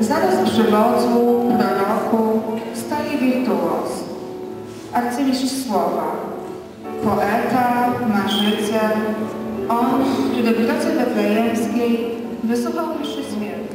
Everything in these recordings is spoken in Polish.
Zaraz z przywozu, proroku, stoi wirtuoz, arcymistrz słowa, poeta, marzyciel, on, który w grocie betlejemskiej wysłuchał mszy świętej.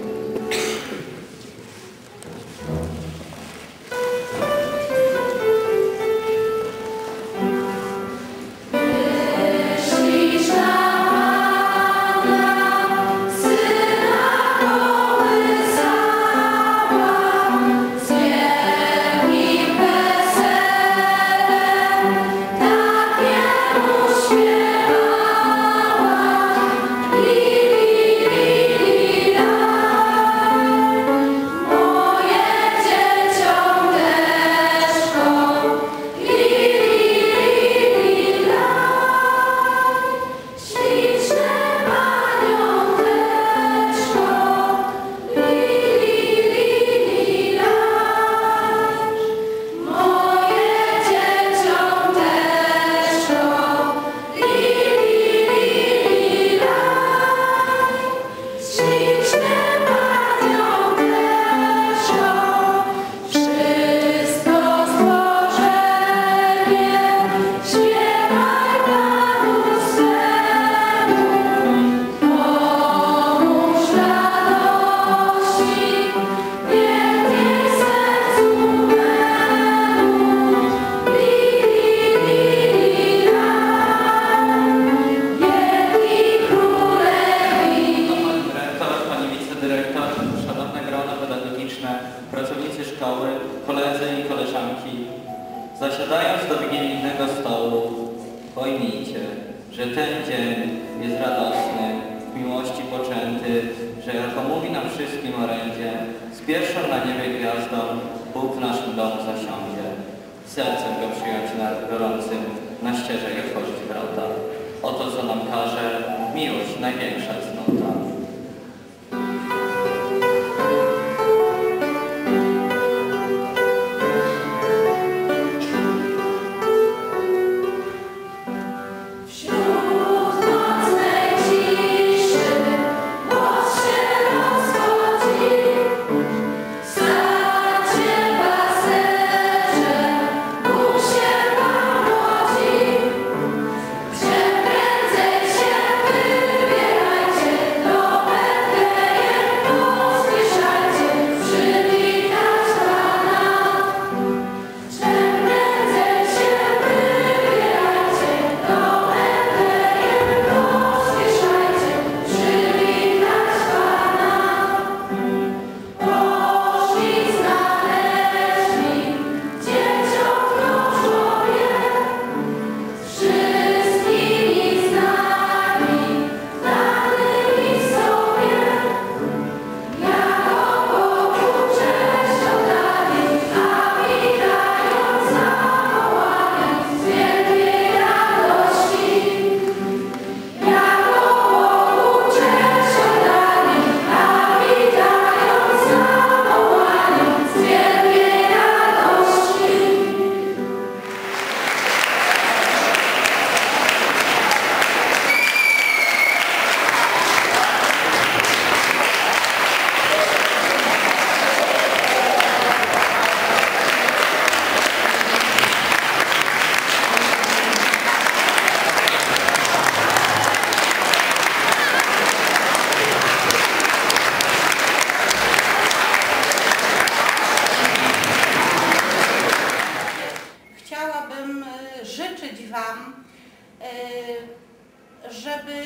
Pracownicy szkoły, koledzy i koleżanki. Zasiadając do wigilijnego stołu, pojmijcie, że ten dzień jest radosny, w miłości poczęty, że jako mówi nam wszystkim orędzie, z pierwszą na niebie gwiazdą Bóg w naszym domu zasiądzie. Sercem go przyjąć na gorącym, na ścieżek otworzyć wrota. Oto co nam każe miłość największa żeby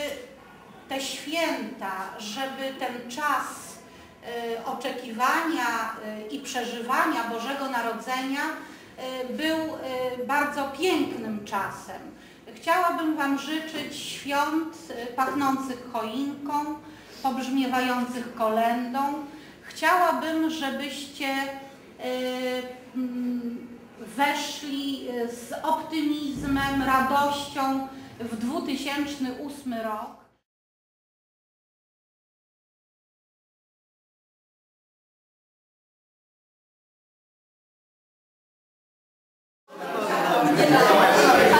te święta, żeby ten czas e, oczekiwania e, i przeżywania Bożego Narodzenia e, był bardzo pięknym czasem. Chciałabym Wam życzyć świąt pachnących choinką, pobrzmiewających kolendą. Chciałabym, żebyście mm, weszli z optymizmem, radością w 2008 rok. Nie